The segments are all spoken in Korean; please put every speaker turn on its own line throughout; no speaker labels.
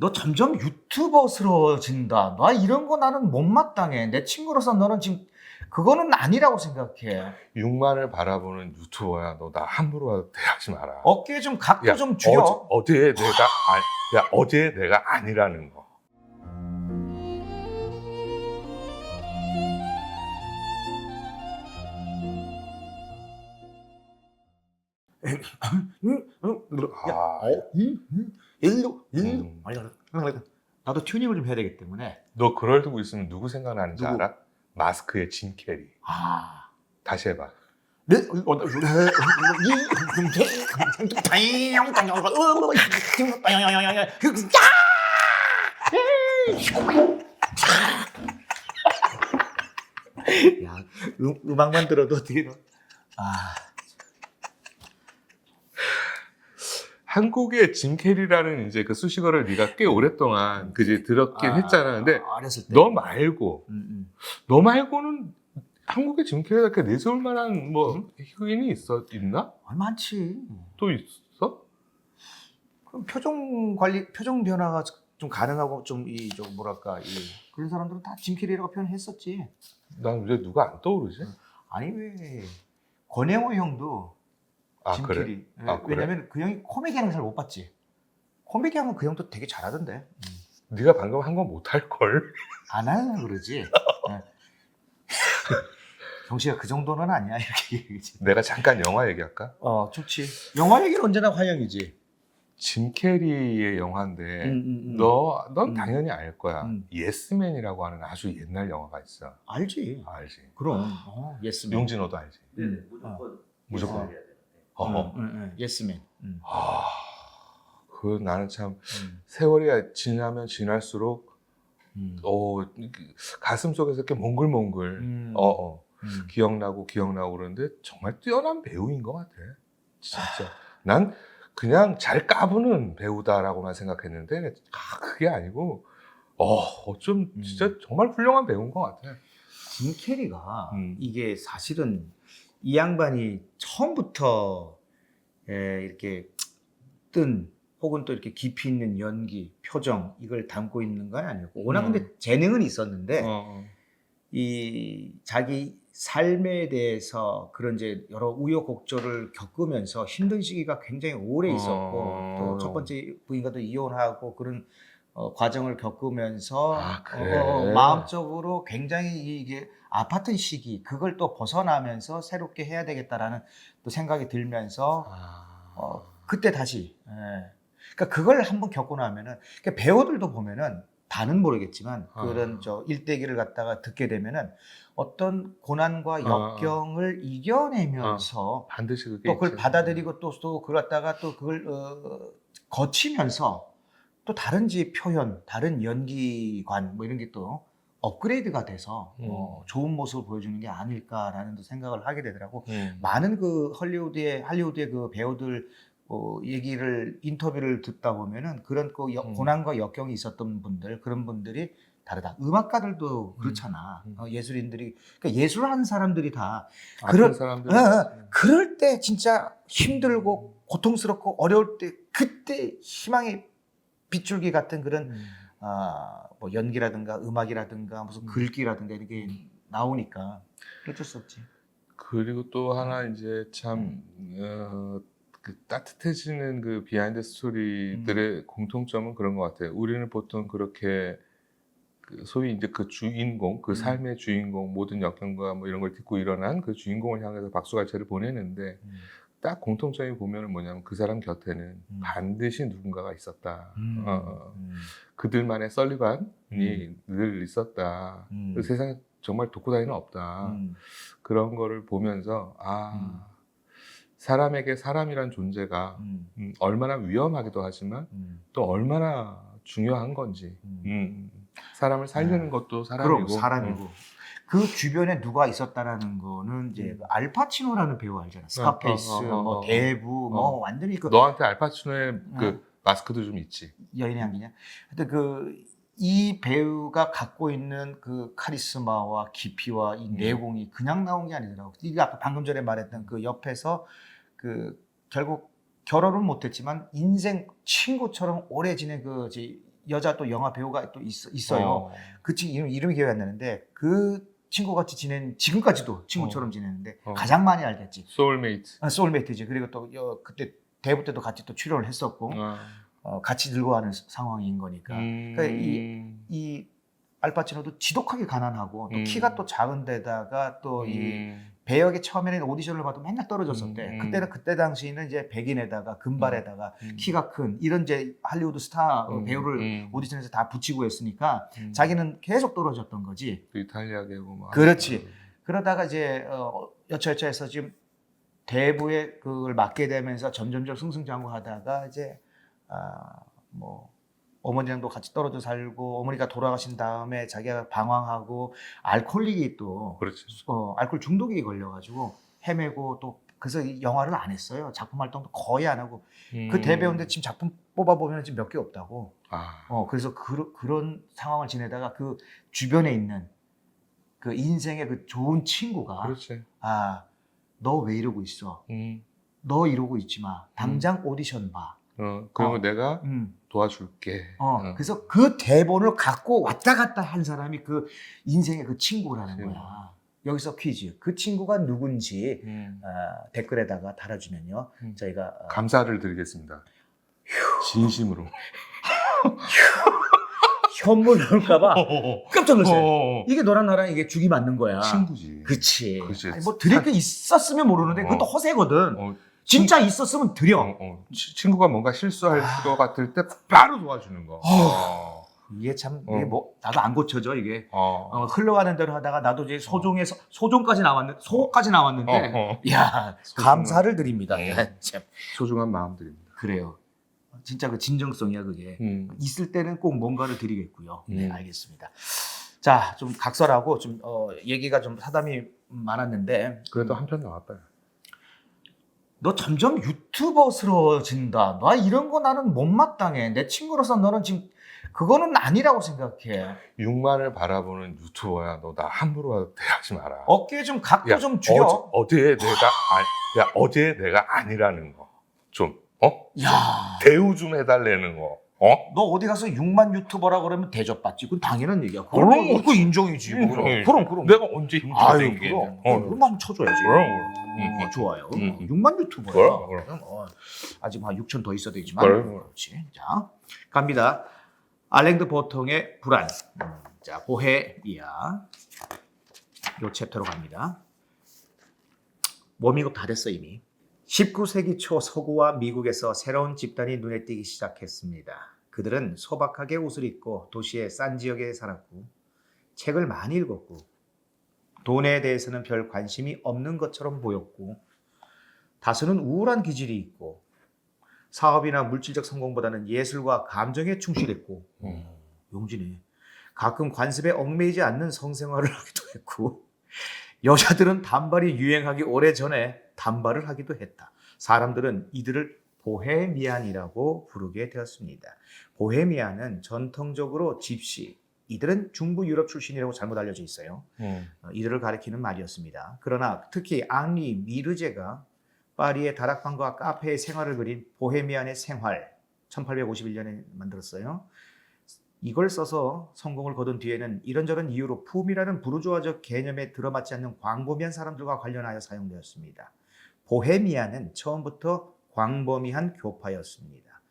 너 점점 유튜버스러워진다. 나 이런 거 나는 못마땅해. 내 친구로서 너는 지금 그거는 아니라고 생각해.
6만을 바라보는 유튜버야. 너 나 함부로 대하지 마라.
어깨 좀 각도
야,
좀 줄여.
어제, 어디에 내가 아, 야 어디에 내가 아니라는 거.
응? 응? 야,
아,
어? 응? 응? 일로 일로.
음.
아니, 나도 튜닝을 좀 해야 되기 때문에.
너 그럴 두고 있으면 누구 생각나는지
누구?
알아? 마스크의 짐 캐리.
아.
다시 해봐.
네, 어, 어, 어, 야, 음, 음악만 들어도 되게 아,
한국의 짐 캐리라는 이제 그 수식어를 네가 꽤 오랫동안 그지 들었긴
아,
했잖아. 근데
어렸을 때.
너 말고
음, 음.
너 말고는 한국의 짐 캐리가 이렇게 내세울 만한 뭐 흑인이 있어 있나?
아, 많지.
또 있어?
그럼 표정 관리, 표정 변화가 좀 가능하고 좀 이 좀 뭐랄까 이 그런 사람들은 다 짐 캐리라고 표현했었지.
난 왜 누가 안 떠오르지?
아니 왜 권영호 형도
아
짐
그래?
캐리. 예,
아, 그래?
왜냐면 그 형이 코미디 하는 걸 잘 못 봤지. 코미디 하면 그 형도 되게 잘하던데.
네가 방금 한 건 못할 걸.
안 하려고 그러지. 예. 경씨가 그 정도는 아니야 이렇게 얘기지.
내가 잠깐 영화 얘기할까?
어 좋지. 영화 얘기는 언제나 환영이지.
짐 캐리의 영화인데
음, 음, 음.
너, 넌
음.
당연히 알 거야.
음.
예스맨이라고 하는 아주 옛날 영화가 있어.
알지.
알지?
그럼. 어, 예스맨.
용진호도 알지?
음.
무조건
무조건.
되는데.
어.
음, 음, 음. 예스맨. 음.
아, 그 나는 참
음.
세월이 지나면 지날수록
음.
어 가슴 속에서 이렇게 몽글몽글
음.
어, 어
음.
기억나고 기억나고 그러는데 정말 뛰어난 배우인 것 같아. 진짜. 난 그냥 잘 까부는 배우다라고만 생각했는데 아, 그게 아니고 어 어쩜
음.
진짜 정말 훌륭한 배우인 것 같아.
짐 캐리가
음.
이게 사실은 이 양반이 처음부터 에, 이렇게 뜬 혹은 또 이렇게 깊이 있는 연기, 표정 이걸 담고 있는 건 아니고 워낙
음.
근데 재능은 있었는데
어,
이 자기 삶에 대해서 그런 이제 여러 우여곡절을 겪으면서 힘든 시기가 굉장히 오래 있었고
어.
또첫 번째 부인과도 이혼하고 그런 어, 과정을 겪으면서
아, 그래?
어, 어, 마음적으로 굉장히 이게 아팠던 시기 그걸 또 벗어나면서 새롭게 해야 되겠다라는 또 생각이 들면서
아.
어, 그때 다시 예. 그러니까 그걸 한번 겪고 나면은 그러니까 배우들도 보면은 다는 모르겠지만 그런
아.
저 일대기를 갖다가 듣게 되면은 어떤 고난과
아.
역경을 이겨내면서
반드시 그게
또 그걸
있지.
받아들이고 또 또 그걸 갖다가 또 그걸 어, 거치면서 또 다른 지 표현, 다른 연기관 뭐 이런 게 또 업그레이드가 돼서
음.
어, 좋은 모습을 보여주는 게 아닐까라는 또 생각을 하게 되더라고.
음.
많은 그 헐리우드의 할리우드의 그 배우들 어, 얘기를 인터뷰를 듣다 보면은 그런 그 여-
음.
고난과 역경이 있었던 분들 그런 분들이 다르다. 음악가들도 그렇잖아.
음.
어, 예술인들이 그러니까 예술하는 사람들이 다
아픈
그런-
사람들.
어, 어, 그럴 때 진짜 힘들고 고통스럽고 어려울 때 그때 희망의 빗줄기 같은 그런
음.
아, 뭐 연기라든가 음악이라든가 무슨
음.
글귀라든가 이렇게 나오니까 어쩔 수 없지.
그리고 또 하나 이제 참 어, 그 따뜻해지는 그 비하인드 스토리들의 공통점은 그런 것 같아요. 우리는 보통 그렇게 그 소위 이제 그 주인공, 그
음.
삶의 주인공, 모든 역경과 뭐 이런 걸 딛고 일어난 그 주인공을 향해서 박수갈채를 보내는데 딱 공통점이 보면은 뭐냐면 그 사람 곁에는
음.
반드시 누군가가 있었다.
음.
어, 어.
음.
그들만의 썰리반이 늘 있었다.
음.
그 세상에 정말 독고다이는 없다.
음.
그런 거를 보면서 아
음.
사람에게 사람이란 존재가
음.
음, 얼마나 위험하기도 하지만
음.
또 얼마나 중요한 건지
음.
음, 사람을 살리는
네.
것도 사람이고
사람이고
음.
그 주변에 누가 있었다라는 거는 이제
음.
알파치노라는 배우 알잖아. 스카페이스,
어, 어, 어,
뭐
어.
대부, 뭐
어.
완전히 그
너한테 알파치노의
어.
그 마스크도 좀 있지.
여인의 향기냐. 하여튼 그이 배우가 갖고 있는 그 카리스마와 깊이와 이
음.
내공이 그냥 나온 게 아니더라고. 네가 아까 방금 전에 말했던 그 옆에서 그 결국 결혼은 못했지만 인생 친구처럼 오래 지낸 그 이제 여자 또 영화 배우가 또 있, 있어요.
어.
그 친구 이름, 이름이 기억이 안 나는데 그 친구 같이 지낸 지금까지도 친구처럼
어.
지내는데
어.
가장 많이 알겠지.
소울메이트.
아, 소울메이트지. 그리고 또 여, 그때 대부 때도 같이 또 출연을 했었고
아.
어, 같이 늙어가는 상황인 거니까
음.
그러니까 이 알파치노도 지독하게 가난하고 또
음.
키가 또 작은 데다가 또 이
음.
배역의 처음에는 오디션을 봐도 맨날 떨어졌었대.
음, 음.
그때는 그때 당시에는 이제 백인에다가 금발에다가
음.
키가 큰 이런 이제 할리우드 스타 어,
음,
배우를
음.
오디션에서 다 붙이고 했으니까
음.
자기는 계속 떨어졌던 거지.
또 이탈리아 계고 막.
그렇지. 그러다가 이제 어, 여차여차해서 지금 대부에 그걸 맡게 되면서 점점점 승승장구하다가 이제 아뭐 어 머니랑도 같이 떨어져 살고 어머니가 돌아가신 다음에 자기가 방황하고 알코올릭이 또
그렇지.
어, 알코올 중독이 걸려가지고 헤매고 또 그래서 이 영화를 안 했어요. 작품 활동도 거의 안 하고 그
음.
대배우인데 지금 작품 뽑아 보면 지금 몇 개 없다고.
아.
어 그래서 그, 그런 상황을 지내다가 그 주변에 있는 그 인생의 그 좋은 친구가
그렇지.
아 너 왜 이러고 있어?
음.
너 이러고 있지 마. 당장 오디션 봐.
어, 그러면
어.
내가
음.
도와줄게.
어,
어.
그래서 그 대본을 갖고 왔다 갔다 한 사람이 그 인생의 그 친구라는
친구.
거야. 여기서 퀴즈. 그 친구가 누군지
음.
아, 댓글에다가 달아주면요.
음.
저희가 어,
감사를 드리겠습니다. 진심으로.
현물 나올까봐 깜짝 놀랐어요.
어.
이게 너랑 나랑 이게 죽이 맞는 거야.
친구지.
그치.
그치.
아니, 뭐 드릴 게 있었으면 모르는데 그것도
어.
허세거든.
어,
진짜 있었으면 드려.
어, 어. 치- 친구가 뭔가 실수할
아.
것 같을 때 바로 도와주는 거. 어.
이게 참
어.
이게 뭐 나도 안 고쳐져 이게.
어.
어, 흘러가는 대로 하다가 나도 이제 소종에서 소종까지 나왔는데 소까지 나왔는데
어, 어.
야
소중한-
감사를 드립니다.
어.
야, 참
소중한 마음들입니다.
그래요. 진짜 그 진정성이야 그게.
음.
있을 때는 꼭 뭔가를 드리겠고요. 네,
음.
알겠습니다. 자, 좀 각설하고 좀 어, 얘기가 좀 사담이 많았는데
그래도 한 편 나왔다.
너 점점 유튜버스러워진다. 나 이런 거 나는 못마땅해. 내 친구로서 너는 지금 그거는 아니라고 생각해.
6만을 바라보는 유튜버야. 너 나 함부로 대하지 마라.
어깨 좀 각도
야,
좀 줄여.
어제, 어제 내가 아, 야 어제 내가 아니라는 거. 좀 어?
야,
대우 좀 해달라는 거. 어?
너 어디 가서 6만 유튜버라 그러면 대접받지. 그건 당연한 얘기야.
그럼
그럼 뭐그 인정이지. 뭐.
인정이지.
그럼 그럼.
내가 언제 힘들게
아유 그럼.
어.
그럼 한번 쳐줘야지.
그럼,
어,
음.
좋아요.
음.
6만 유튜버야.
그럼, 그럼.
그럼, 어, 아직 한 6천 더 있어야 되지만.
그럼.
그렇지. 자, 갑니다. 알랭드 보통의 불안. 음, 자, 보헤미아. 요 챕터로 갑니다. 워밍업 다 됐어 이미. 19세기 초 서구와 미국에서 새로운 집단이 눈에 띄기 시작했습니다. 그들은 소박하게 옷을 입고 도시의 싼 지역에 살았고 책을 많이 읽었고 돈에 대해서는 별 관심이 없는 것처럼 보였고 다수는 우울한 기질이 있고 사업이나 물질적 성공보다는 예술과 감정에 충실했고
음.
용진이 가끔 관습에 얽매이지 않는 성생활을 하기도 했고 여자들은 단발이 유행하기 오래 전에 단발을 하기도 했다. 사람들은 이들을 보헤미안이라고 부르게 되었습니다. 보헤미안은 전통적으로 집시, 이들은 중부 유럽 출신이라고 잘못 알려져 있어요.
음.
어, 이들을 가리키는 말이었습니다. 그러나 특히 앙리 미르제가 파리의 다락방과 카페의 생활을 그린 보헤미안의 생활 1851년에 만들었어요. 이걸 써서 성공을 거둔 뒤에는 이런저런 이유로 품이라는 부르주아적 개념에 들어맞지 않는 광범위한 사람들과 관련하여 사용되었습니다. 보헤미안은 처음부터 광범위한 교파였습니다.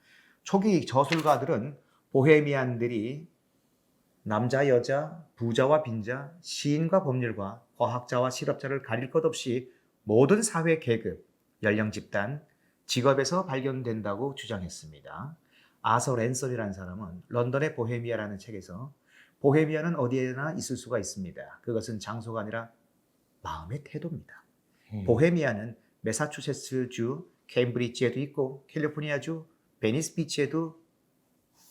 초기 저술가들은 보헤미안들이 남자, 여자, 부자와 빈자, 시인과 법률가, 과학자와 실업자를 가릴 것 없이 모든 사회 계급, 연령 집단, 직업에서 발견된다고 주장했습니다. 아서 랜선이라는 사람은 런던의 보헤미아라는 책에서 보헤미아는 어디에나 있을 수가 있습니다. 그것은 장소가 아니라 마음의 태도입니다.
음.
보헤미아는 매사추세츠주 케임브리지에도 있고 캘리포니아주 베니스 비치에도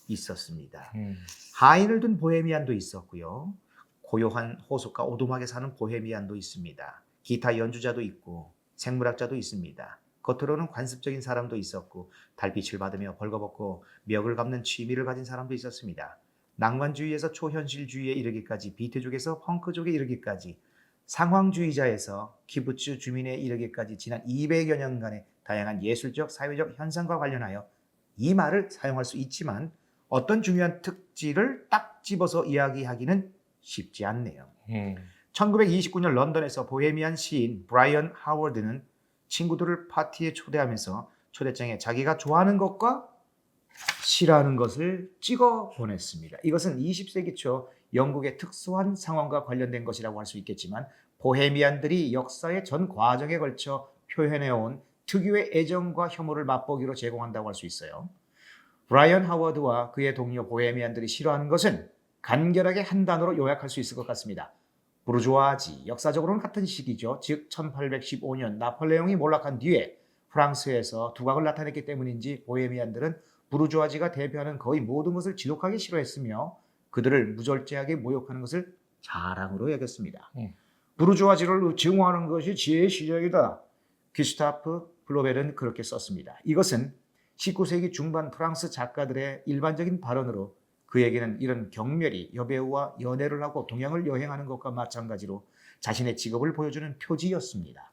있었습니다.
음.
하인을 둔 보헤미안도 있었고요. 고요한 호숫가 오두막에 사는 보헤미안도 있습니다. 기타 연주자도 있고 생물학자도 있습니다. 겉으로는 관습적인 사람도 있었고 달빛을 받으며 벌거벗고 멱을 감는 취미를 가진 사람도 있었습니다. 낭만주의에서 초현실주의에 이르기까지 비트족에서 펑크족에 이르기까지 상황주의자에서 키부츠 주민에 이르기까지 지난 200여 년간의 다양한 예술적, 사회적 현상과 관련하여 이 말을 사용할 수 있지만 어떤 중요한 특질을 딱 집어서 이야기하기는 쉽지 않네요.
음.
1929년 런던에서 보헤미안 시인 브라이언 하워드는 친구들을 파티에 초대하면서 초대장에 자기가 좋아하는 것과 싫어하는 것을 찍어 보냈습니다. 이것은 20세기 초 영국의 특수한 상황과 관련된 것이라고 할 수 있겠지만 보헤미안들이 역사의 전 과정에 걸쳐 표현해온 특유의 애정과 혐오를 맛보기로 제공한다고 할 수 있어요. 브라이언 하워드와 그의 동료 보헤미안들이 싫어하는 것은 간결하게 한 단어로 요약할 수 있을 것 같습니다. 부르주아지, 역사적으로는 같은 시기죠. 즉 1815년 나폴레옹이 몰락한 뒤에 프랑스에서 두각을 나타냈기 때문인지 보헤미안들은 부르주아지가 대표하는 거의 모든 것을 지독하게 싫어했으며 그들을 무절제하게 모욕하는 것을 자랑으로 여겼습니다.
음.
부르주아지를 증오하는 것이 지혜의 시작이다. 귀스타프 플로벨은 그렇게 썼습니다. 이것은 19세기 중반 프랑스 작가들의 일반적인 발언으로 그에게는 이런 경멸이 여배우와 연애를 하고 동양을 여행하는 것과 마찬가지로 자신의 직업을 보여주는 표지였습니다.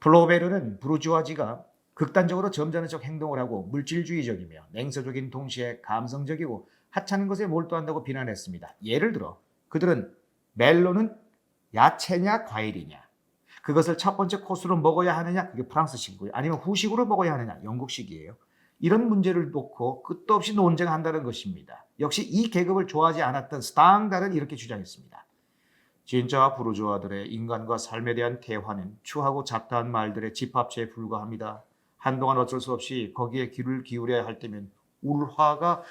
플로베르는 부르주아지가 극단적으로 점잖은 척 행동을 하고 물질주의적이며 냉소적인 동시에 감성적이고 하찮은 것에 몰두한다고 비난했습니다. 예를 들어 그들은 멜론은 야채냐 과일이냐 그것을 첫 번째 코스로 먹어야 하느냐 그게 프랑스식이고요. 아니면 후식으로 먹어야 하느냐 영국식이에요. 이런 문제를 놓고 끝도 없이 논쟁한다는 것입니다. 역시 이 계급을 좋아하지 않았던 스탕달은 이렇게 주장했습니다. 진짜 부르주아들의 인간과 삶에 대한 대화는 추하고 잡다한 말들의 집합체에 불과합니다. 한동안 어쩔 수 없이 거기에 귀를 기울여야 할 때면 울화가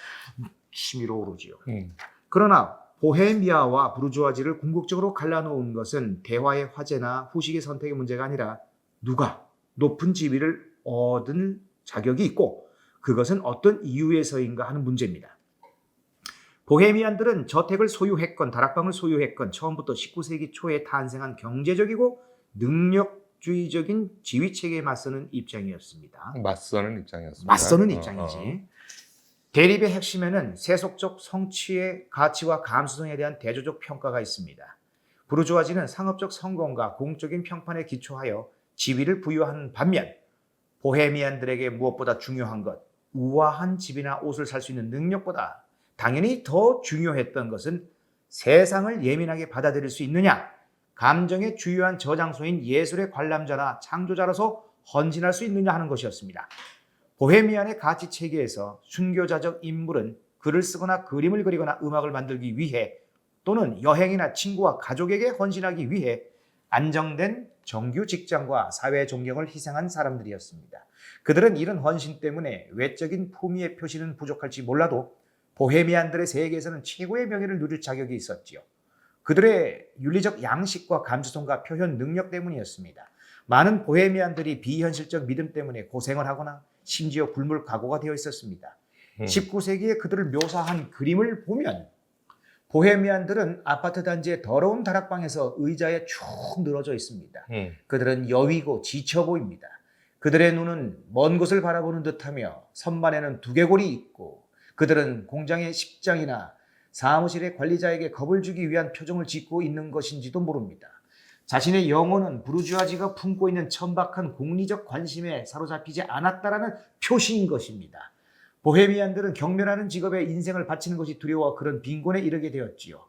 치밀어 오르지요.
음.
그러나 보헤미아와 부르주아지를 궁극적으로 갈라놓은 것은 대화의 화제나 후식의 선택의 문제가 아니라 누가 높은 지위를 얻은 자격이 있고 그것은 어떤 이유에서인가 하는 문제입니다. 보헤미안들은 저택을 소유했건 다락방을 소유했건 처음부터 19세기 초에 탄생한 경제적이고 능력주의적인 지위 체계에 맞서는 입장이었습니다.
맞서는 입장이었습니다.
맞서는
어,
입장이지.
어.
대립의 핵심에는 세속적 성취의 가치와 감수성에 대한 대조적 평가가 있습니다. 부르주아지는 상업적 성공과 공적인 평판에 기초하여 지위를 부여하는 반면 보헤미안들에게 무엇보다 중요한 것, 우아한 집이나 옷을 살 수 있는 능력보다 당연히 더 중요했던 것은 세상을 예민하게 받아들일 수 있느냐, 감정의 주요한 저장소인 예술의 관람자나 창조자로서 헌신할 수 있느냐 하는 것이었습니다. 보헤미안의 가치 체계에서 순교자적 인물은 글을 쓰거나 그림을 그리거나 음악을 만들기 위해 또는 여행이나 친구와 가족에게 헌신하기 위해 안정된 정규 직장과 사회 존경을 희생한 사람들이었습니다. 그들은 이런 헌신 때문에 외적인 품위의 표시는 부족할지 몰라도 보헤미안들의 세계에서는 최고의 명예를 누릴 자격이 있었지요. 그들의 윤리적 양식과 감수성과 표현 능력 때문이었습니다. 많은 보헤미안들이 비현실적 믿음 때문에 고생을 하거나 심지어 굶을 각오가 되어 있었습니다.
음.
19세기에 그들을 묘사한 그림을 보면 보헤미안들은 아파트 단지의 더러운 다락방에서 의자에 쭉 늘어져 있습니다.
음.
그들은 여위고 지쳐 보입니다. 그들의 눈은 먼 곳을 바라보는 듯하며 선반에는 두개골이 있고 그들은 공장의 식장이나 사무실의 관리자에게 겁을 주기 위한 표정을 짓고 있는 것인지도 모릅니다. 자신의 영혼은 부르주아지가 품고 있는 천박한 공리적 관심에 사로잡히지 않았다라는 표시인 것입니다. 보헤미안들은 경멸하는 직업에 인생을 바치는 것이 두려워 그런 빈곤에 이르게 되었지요.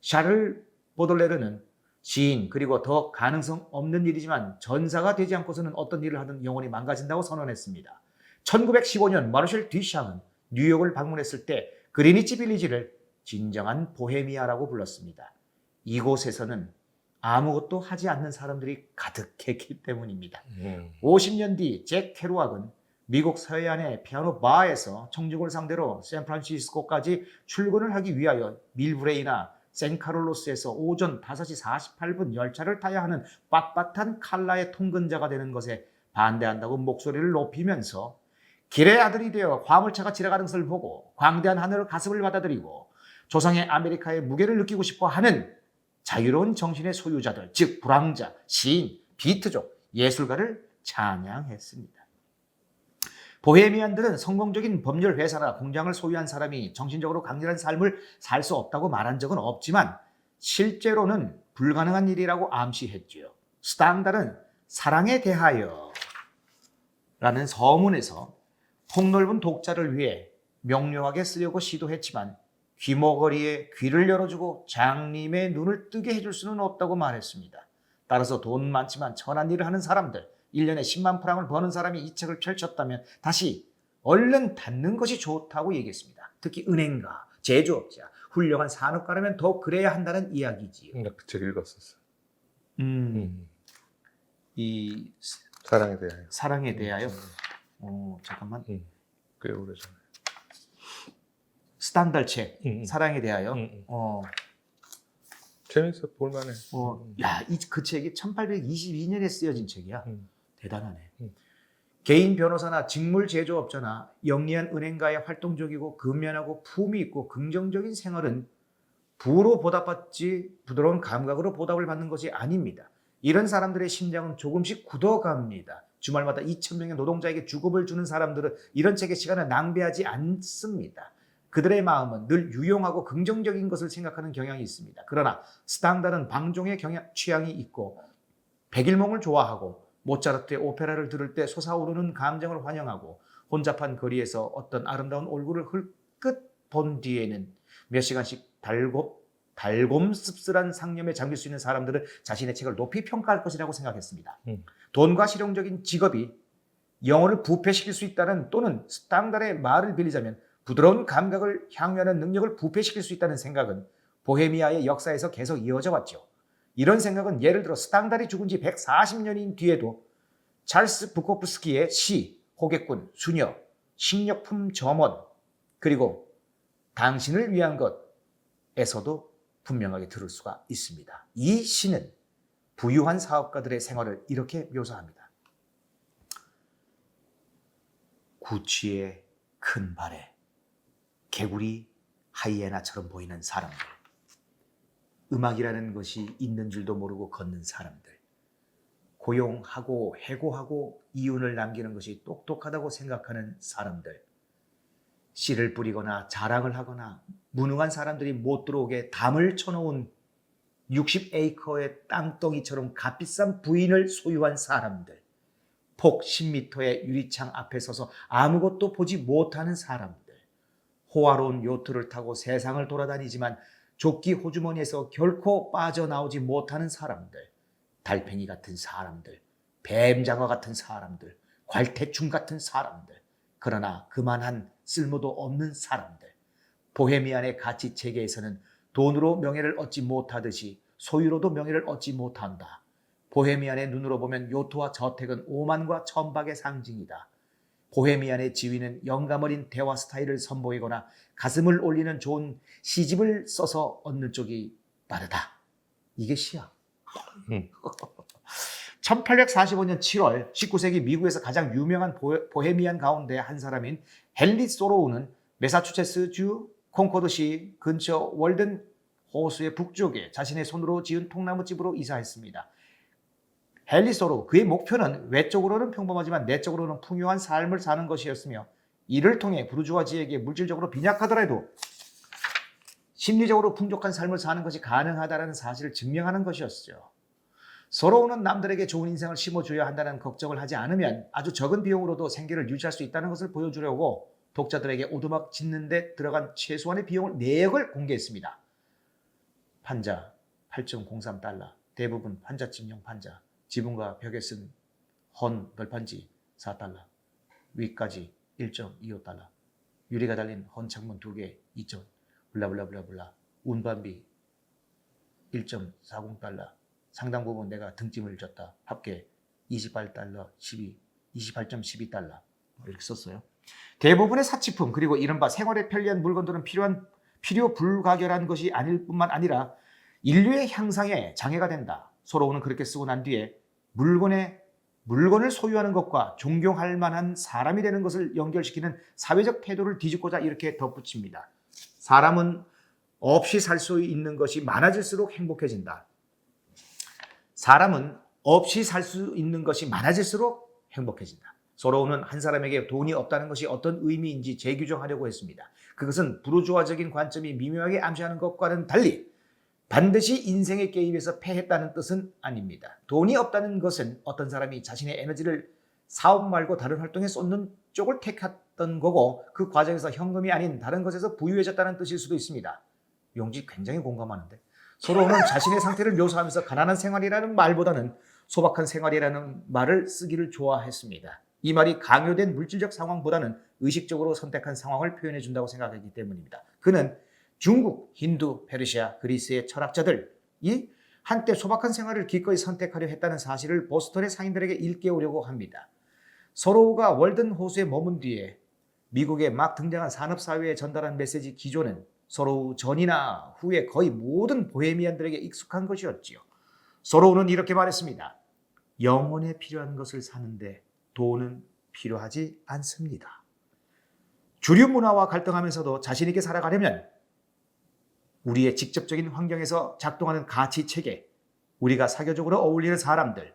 샤를 보들레르는 시인 그리고 더 가능성 없는 일이지만 전사가 되지 않고서는 어떤 일을 하든 영혼이 망가진다고 선언했습니다. 1915년 마르셜 뒤샹은 뉴욕을 방문했을 때 그리니치 빌리지를 진정한 보헤미아라고 불렀습니다. 이곳에서는 아무것도 하지 않는 사람들이 가득했기 때문입니다.
음.
50년 뒤잭 케루악은 미국 서해안의 피아노 바에서 청중을 상대로 샌프란시스코까지 출근을 하기 위하여 밀브레이나 샌카롤로스에서 오전 5시 48분 열차를 타야 하는 빳빳한 칼라의 통근자가 되는 것에 반대한다고 목소리를 높이면서 길의 아들이 되어 화물차가 지나가는 것을 보고 광대한 하늘을 가슴을 받아들이고 조상의 아메리카의 무게를 느끼고 싶어 하는 자유로운 정신의 소유자들, 즉 불황자, 시인, 비트족, 예술가를 찬양했습니다. 보헤미안들은 성공적인 법률 회사나 공장을 소유한 사람이 정신적으로 강렬한 삶을 살 수 없다고 말한 적은 없지만 실제로는 불가능한 일이라고 암시했지요. 스탕달은 사랑에 대하여 라는 서문에서 폭넓은 독자를 위해 명료하게 쓰려고 시도했지만 귀머거리에 귀를 열어주고 장님의 눈을 뜨게 해줄 수는 없다고 말했습니다. 따라서 돈 많지만 천한 일을 하는 사람들, 1년에 10만 프랑을 버는 사람이 이 책을 펼쳤다면 다시 얼른 닫는 것이 좋다고 얘기했습니다. 특히 은행가, 제조업자, 훌륭한 산업가라면 더 그래야 한다는 이야기지요.
나그책 읽었었어.
음,
음.
이
사랑에 대하여.
사랑에 대하여 어, 잠깐만
음. 꽤 오래전에.
스탄달 책
음, 음.
사랑에 대하여
음, 음.
어,
재밌어 볼만해.
어, 야, 이 그 책이 1822년에 쓰여진 책이야.
음.
대단하네.
음.
개인 변호사나 직물 제조업자나 영리한 은행가의 활동적이고 근면하고 품위 있고 긍정적인 생활은 부로 보답받지 부드러운 감각으로 보답을 받는 것이 아닙니다. 이런 사람들의 심장은 조금씩 굳어갑니다. 주말마다 2천 명의 노동자에게 주급을 주는 사람들은 이런 책의 시간을 낭비하지 않습니다. 그들의 마음은 늘 유용하고 긍정적인 것을 생각하는 경향이 있습니다. 그러나 스탕달은 방종의 경향, 취향이 있고 백일몽을 좋아하고 모차르트의 오페라를 들을 때 솟아오르는 감정을 환영하고 혼잡한 거리에서 어떤 아름다운 얼굴을 흘끗 본 뒤에는 몇 시간씩 달고 달곰 씁쓸한 상념에 잠길 수 있는 사람들은 자신의 책을 높이 평가할 것이라고 생각했습니다.
음.
돈과 실용적인 직업이 영혼을 부패시킬 수 있다는 또는 스탕달의 말을 빌리자면 부드러운 감각을 향유하는 능력을 부패시킬 수 있다는 생각은 보헤미아의 역사에서 계속 이어져 왔죠. 이런 생각은 예를 들어 스탕달이 죽은 지 140년인 뒤에도 찰스 부코프스키의 시, 호객군, 수녀, 식료품 점원, 그리고 당신을 위한 것에서도 분명하게 들을 수가 있습니다. 이 시는 부유한 사업가들의 생활을 이렇게 묘사합니다. 구취의 큰 발에 개구리 하이에나처럼 보이는 사람들. 음악이라는 것이 있는 줄도 모르고 걷는 사람들. 고용하고 해고하고 이윤을 남기는 것이 똑똑하다고 생각하는 사람들. 씨를 뿌리거나 자랑을 하거나 무능한 사람들이 못 들어오게 담을 쳐놓은 60에이커의 땅덩이처럼 값비싼 부인을 소유한 사람들. 폭 10m의 유리창 앞에 서서 아무것도 보지 못하는 사람들. 호화로운 요트를 타고 세상을 돌아다니지만 조끼 호주머니에서 결코 빠져나오지 못하는 사람들. 달팽이 같은 사람들. 뱀장어 같은 사람들. 괄태충 같은 사람들. 그러나 그만한 쓸모도 없는 사람들. 보헤미안의 가치 체계에서는 돈으로 명예를 얻지 못하듯이 소유로도 명예를 얻지 못한다. 보헤미안의 눈으로 보면 요트와 저택은 오만과 천박의 상징이다. 보헤미안의 지위는 영감 어린 대화 스타일을 선보이거나 가슴을 올리는 좋은 시집을 써서 얻는 쪽이 빠르다. 이게 시야.
음.
1845년 7월 19세기 미국에서 가장 유명한 보- 보헤미안 가운데 한 사람인 헨리 소로우는 매사추세츠주 콩코드시 근처 월든 호수의 북쪽에 자신의 손으로 지은 통나무집으로 이사했습니다. 헨리 소로우 그의 목표는 외적으로는 평범하지만 내적으로는 풍요한 삶을 사는 것이었으며 이를 통해 부르주아 지에게 물질적으로 빈약하더라도 심리적으로 풍족한 삶을 사는 것이 가능하다는 사실을 증명하는 것이었죠. 서로는 남들에게 좋은 인생을 심어줘야 한다는 걱정을 하지 않으면 아주 적은 비용으로도 생계를 유지할 수 있다는 것을 보여주려고 독자들에게 오두막 짓는 데 들어간 최소한의 비용을 내역을 공개했습니다. 판자 8.03달러, 대부분 판자 집용 판자, 지붕과 벽에 쓴헌 벌판지 4달러, 위까지 1.25달러, 유리가 달린 헌 창문 2개 2점, 블라블라블라블라, 운반비 1.40달러, 상당 부분 내가 등짐을 졌다. 합계 28달러 12, 28.12달러 이렇게 썼어요. 대부분의 사치품 그리고 이른바 생활에 편리한 물건들은 필요한 필요 불가결한 것이 아닐 뿐만 아니라 인류의 향상에 장애가 된다. 서로는 그렇게 쓰고 난 뒤에 물건의 물건을 소유하는 것과 존경할 만한 사람이 되는 것을 연결시키는 사회적 태도를 뒤집고자 이렇게 덧붙입니다. 사람은 없이 살 수 있는 것이 많아질수록 행복해진다. 사람은 없이 살 수 있는 것이 많아질수록 행복해진다. 서로는 한 사람에게 돈이 없다는 것이 어떤 의미인지 재규정하려고 했습니다. 그것은 부르주아적인 관점이 미묘하게 암시하는 것과는 달리 반드시 인생의 게임에서 패했다는 뜻은 아닙니다. 돈이 없다는 것은 어떤 사람이 자신의 에너지를 사업 말고 다른 활동에 쏟는 쪽을 살았던 거고 그 과정에서 현금이 아닌 다른 것에서 부유해졌다는 뜻일 수도 있습니다. 용지 굉장히 공감하는데 서로는 자신의 상태를 묘사하면서 가난한 생활이라는 말보다는 소박한 생활이라는 말을 쓰기를 좋아했습니다. 이 말이 강요된 물질적 상황보다는 의식적으로 선택한 상황을 표현해 준다고 생각했기 때문입니다. 그는 중국, 힌두, 페르시아, 그리스의 철학자들이 한때 소박한 생활을 기꺼이 선택하려 했다는 사실을 보스턴의 상인들에게 일깨우려고 합니다. 서로가 월든 호수에 머문 뒤에 미국에 막 등장한 산업사회에 전달한 메시지 기조는 서로 전이나 후에 거의 모든 보헤미안들에게 익숙한 것이었지요. 서로는 이렇게 말했습니다. 영혼에 필요한 것을 사는데 돈은 필요하지 않습니다. 주류 문화와 갈등하면서도 자신 있게 살아가려면 우리의 직접적인 환경에서 작동하는 가치 체계, 우리가 사교적으로 어울리는 사람들,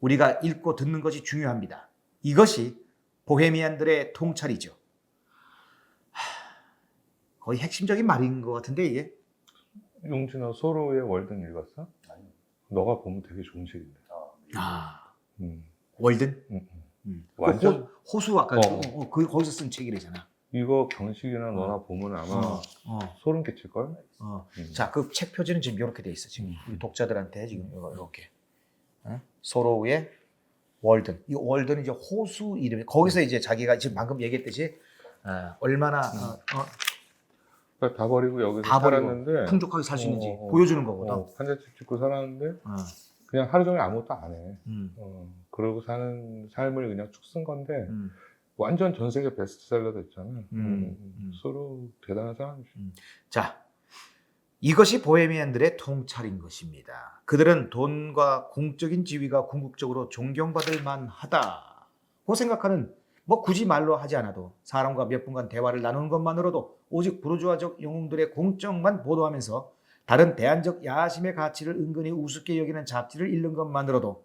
우리가 읽고 듣는 것이 중요합니다. 이것이 보헤미안들의 통찰이죠. 하, 거의 핵심적인 말인 것 같은데 이게
용진아 소로의 월든 읽었어?
아니.
너가 보면 되게 좋은 책인데.
아
음.
월든
음, 음.
음. 그
완전-
호, 호수 아까
어.
어, 어, 그 거기서 쓴 책이래잖아.
이거 경식이나 너나 보면 아마
어, 어,
소름 끼칠 걸.
어.
음.
자, 그 책 표지는 지금 이렇게 돼 있어. 지금
음.
우리 독자들한테 지금 이렇게 어? 소로우의 월든. 이 월든은 이제 호수 이름이 거기서 이제 자기가 지금 방금 얘기했듯이 어, 얼마나 어, 어,
그러니까 다 버리고 여기서
다 버리고
살았는데
풍족하게 살 수 있는지
어, 어, 어.
보여주는 거거든.
어, 판자집 짓고 살았는데
어.
그냥 하루 종일 아무것도 안 해.
음,
어, 그러고 사는 삶을 그냥 쭉 쓴 건데
음.
완전 전 세계 베스트셀러 됐잖아. 음,
음.
서로 대단한 사람이지.
자, 이것이 보헤미안들의 통찰인 것입니다. 그들은 돈과 공적인 지위가 궁극적으로 존경받을 만하다고 생각하는 뭐 굳이 말로 하지 않아도 사람과 몇 분간 대화를 나누는 것만으로도 오직 부르주아적 영웅들의 공적만 보도하면서 다른 대안적 야심의 가치를 은근히 우습게 여기는 잡지를 읽는 것만으로도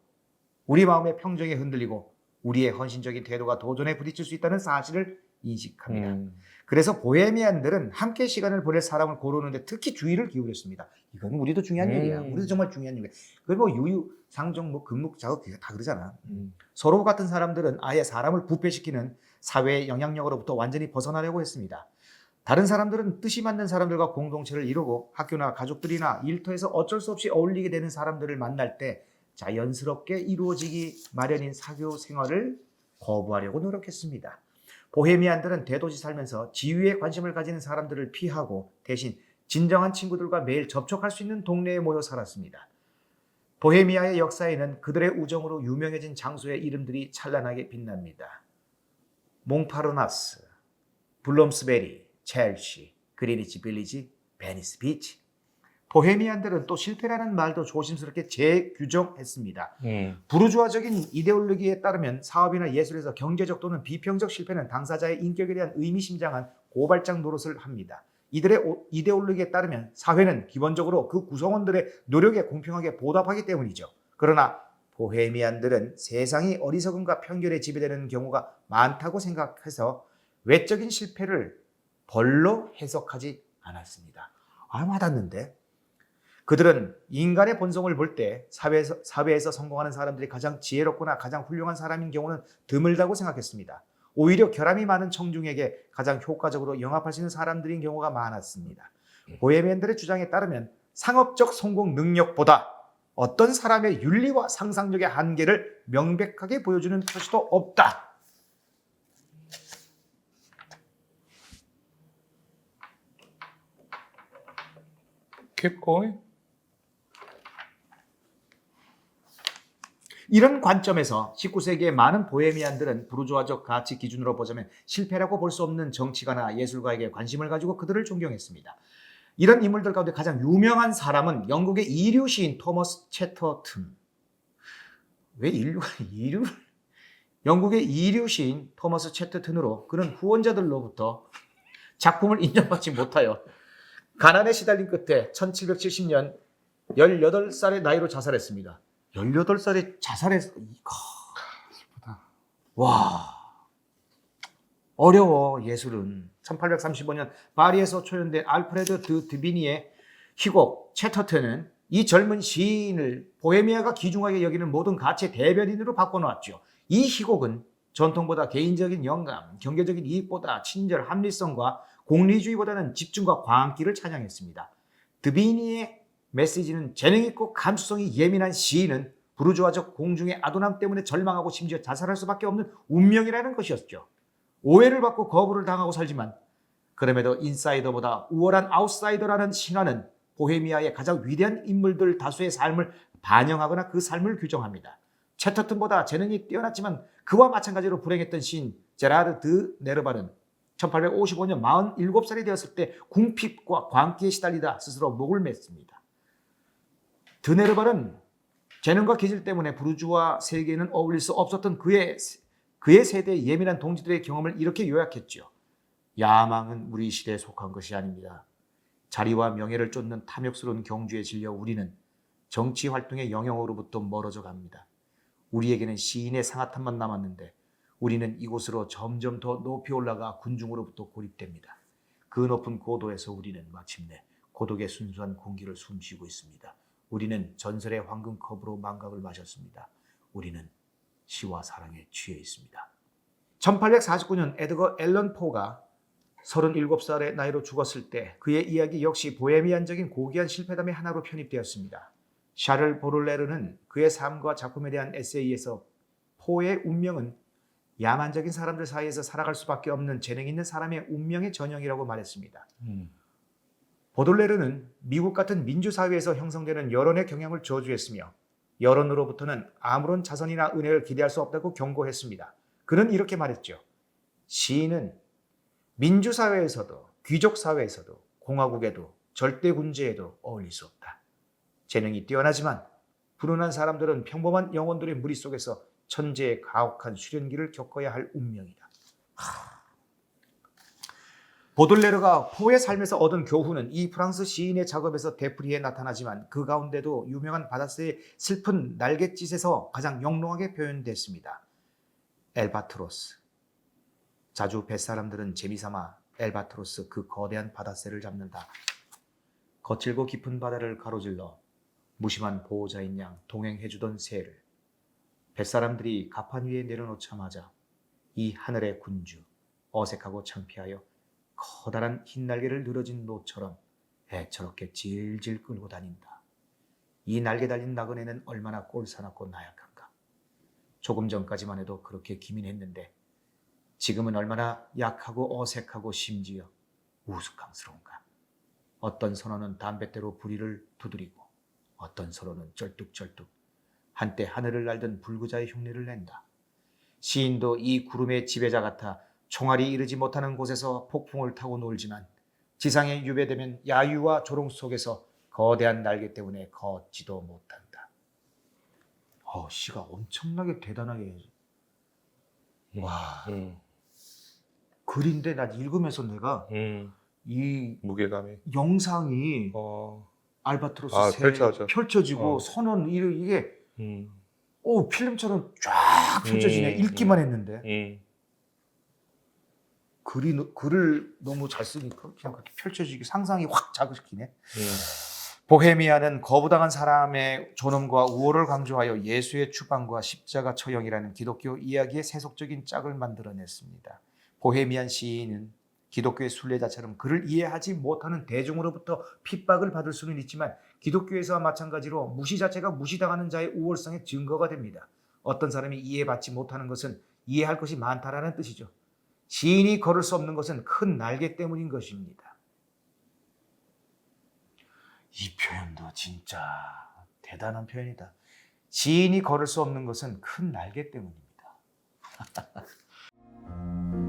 우리 마음의 평정이 흔들리고 우리의 헌신적인 태도가 도전에 부딪힐 수 있다는 사실을 인식합니다.
음.
그래서 보헤미안들은 함께 시간을 보낼 사람을 고르는데 특히 주의를 기울였습니다. 이건 우리도 중요한
음.
일이야. 우리도 정말 중요한 일이야. 그뭐 유유, 상종, 뭐 금묵, 작업 다 그러잖아.
음.
서로 같은 사람들은 아예 사람을 부패시키는 사회의 영향력으로부터 완전히 벗어나려고 했습니다. 다른 사람들은 뜻이 맞는 사람들과 공동체를 이루고 학교나 가족들이나 일터에서 어쩔 수 없이 어울리게 되는 사람들을 만날 때 자연스럽게 이루어지기 마련인 사교 생활을 거부하려고 노력했습니다. 보헤미안들은 대도시 살면서 지위에 관심을 가지는 사람들을 피하고 대신 진정한 친구들과 매일 접촉할 수 있는 동네에 모여 살았습니다. 보헤미아의 역사에는 그들의 우정으로 유명해진 장소의 이름들이 찬란하게 빛납니다. 몽파르나스, 블롬스베리, 첼시, 그리니치 빌리지, 베니스 비치. 보헤미안들은 또 실패라는 말도 조심스럽게 재규정했습니다.
음.
부르주아적인 이데올로기에 따르면 사업이나 예술에서 경제적 또는 비평적 실패는 당사자의 인격에 대한 의미심장한 고발장 노릇을 합니다. 이들의 오- 이데올로기에 따르면 사회는 기본적으로 그 구성원들의 노력에 공평하게 보답하기 때문이죠. 그러나 보헤미안들은 세상이 어리석음과 편견에 지배되는 경우가 많다고 생각해서 외적인 실패를 벌로 해석하지 않았습니다. 아, 와닿는데? 그들은 인간의 본성을 볼 때 사회에서, 사회에서 성공하는 사람들이 가장 지혜롭거나 가장 훌륭한 사람인 경우는 드물다고 생각했습니다. 오히려 결함이 많은 청중에게 가장 효과적으로 영합할 수 있는 사람들인 경우가 많았습니다. 보헤미안들의 주장에 따르면 상업적 성공 능력보다 어떤 사람의 윤리와 상상력의 한계를 명백하게 보여주는 표시도 없다.
Keep going.
이런 관점에서 19세기의 많은 보헤미안들은 부르주아적 가치 기준으로 보자면 실패라고 볼 수 없는 정치가나 예술가에게 관심을 가지고 그들을 존경했습니다. 이런 인물들 가운데 가장 유명한 사람은 영국의 이류 시인 토머스 채터튼. 왜 인류가 이류? 영국의 이류 시인 토머스 채터튼으로 그는 후원자들로부터 작품을 인정받지 못하여 가난에 시달린 끝에 1770년 18살의 나이로 자살했습니다. 18살에 자살해서 이거. 와 어려워 예술은 1835년 파리에서 초연된 알프레드 드 드비니의 희곡 채터트는 이 젊은 시인을 보헤미아가 귀중하게 여기는 모든 가치의 대변인으로 바꿔놓았죠. 이 희곡은 전통보다 개인적인 영감, 경제적인 이익보다 친절, 합리성과 공리주의보다는 집중과 광기를 찬양했습니다. 드비니의 메시지는 재능 있고 감수성이 예민한 시인은 부르주아적 공중의 아도남 때문에 절망하고 심지어 자살할 수밖에 없는 운명이라는 것이었죠. 오해를 받고 거부를 당하고 살지만 그럼에도 인사이더보다 우월한 아웃사이더라는 신화는 보헤미아의 가장 위대한 인물들 다수의 삶을 반영하거나 그 삶을 규정합니다. 채터튼보다 재능이 뛰어났지만 그와 마찬가지로 불행했던 시인 제라드 드 네르바는 1855년 47살이 되었을 때 궁핍과 광기에 시달리다 스스로 목을 맸습니다. 드네르바는 재능과 기질 때문에 부르주아 세계에는 어울릴 수 없었던 그의 그의 세대의 예민한 동지들의 경험을 이렇게 요약했죠. 야망은 우리 시대에 속한 것이 아닙니다. 자리와 명예를 쫓는 탐욕스러운 경주에 질려 우리는 정치 활동의 영역으로부터 멀어져 갑니다. 우리에게는 시인의 상아탄만 남았는데 우리는 이곳으로 점점 더 높이 올라가 군중으로부터 고립됩니다. 그 높은 고도에서 우리는 마침내 고독의 순수한 공기를 숨쉬고 있습니다. 우리는 전설의 황금 컵으로 망각을 마셨습니다. 우리는 시와 사랑에 취해 있습니다. 1849년 에드거 앨런 포가 37살의 나이로 죽었을 때 그의 이야기 역시 보헤미안적인 고귀한 실패담의 하나로 편입되었습니다. 샤를 보를레르는 그의 삶과 작품에 대한 에세이에서 포의 운명은 야만적인 사람들 사이에서 살아갈 수밖에 없는 재능 있는 사람의 운명의 전형이라고 말했습니다.
음.
보돌레르는 미국 같은 민주사회에서 형성되는 여론의 경향을 저주했으며 여론으로부터는 아무런 자선이나 은혜를 기대할 수 없다고 경고했습니다. 그는 이렇게 말했죠. 시인은 민주사회에서도 귀족사회에서도 공화국에도 절대군주에도 어울릴 수 없다. 재능이 뛰어나지만 불운한 사람들은 평범한 영혼들의 무리 속에서 천재의 가혹한 수련기를 겪어야 할 운명이다. 보들레르가 포의 삶에서 얻은 교훈은 이 프랑스 시인의 작업에서 되풀이해 나타나지만 그 가운데도 유명한 바다스의 슬픈 날갯짓에서 가장 영롱하게 표현됐습니다. 엘바트로스. 자주 뱃사람들은 재미삼아 엘바트로스 그 거대한 바다새를 잡는다. 거칠고 깊은 바다를 가로질러 무심한 보호자인 양 동행해주던 새를 뱃사람들이 가판 위에 내려놓자마자 이 하늘의 군주 어색하고 창피하여 커다란 흰 날개를 늘어진 노처럼 애처롭게 질질 끌고 다닌다. 이 날개 달린 나그네는 얼마나 꼴사납고 나약한가. 조금 전까지만 해도 그렇게 기민했는데 지금은 얼마나 약하고 어색하고 심지어 우스꽝스러운가. 어떤 선원은 담뱃대로 부리를 두드리고 어떤 선원은 쩔뚝쩔뚝 한때 하늘을 날던 불구자의 흉내를 낸다. 시인도 이 구름의 지배자 같아 총알이 이르지 못하는 곳에서 폭풍을 타고 놀지만 지상에 유배되면 야유와 조롱 속에서 거대한 날개 때문에 걷지도 못한다. 어, 시가 엄청나게 대단하게 와
음.
글인데 난 읽으면서 내가
음.
이
무게감이.
영상이
어.
알바트로스
아,
새
펼쳐져.
펼쳐지고
어.
이게 이게
음.
오 필름처럼 쫙 펼쳐지네
음,
읽기만 했는데
음.
글이 너- 글을 너무 잘 쓰니까 그냥 그렇게 펼쳐지게 상상이 확 자극시키네.
음.
보헤미아는 거부당한 사람의 존엄과 우월을 강조하여 예수의 추방과 십자가 처형이라는 기독교 이야기의 세속적인 짝을 만들어냈습니다. 보헤미안 시인은 기독교의 순례자처럼 그를 이해하지 못하는 대중으로부터 핍박을 받을 수는 있지만 기독교에서와 마찬가지로 무시 자체가 무시당하는 자의 우월성의 증거가 됩니다. 어떤 사람이 이해받지 못하는 것은 이해할 것이 많다라는 뜻이죠. 시인이 걸을 수 없는 것은 큰 날개 때문인 것입니다. 이 표현도 진짜 대단한 표현이다. 시인이 걸을 수 없는 것은 큰 날개 때문입니다.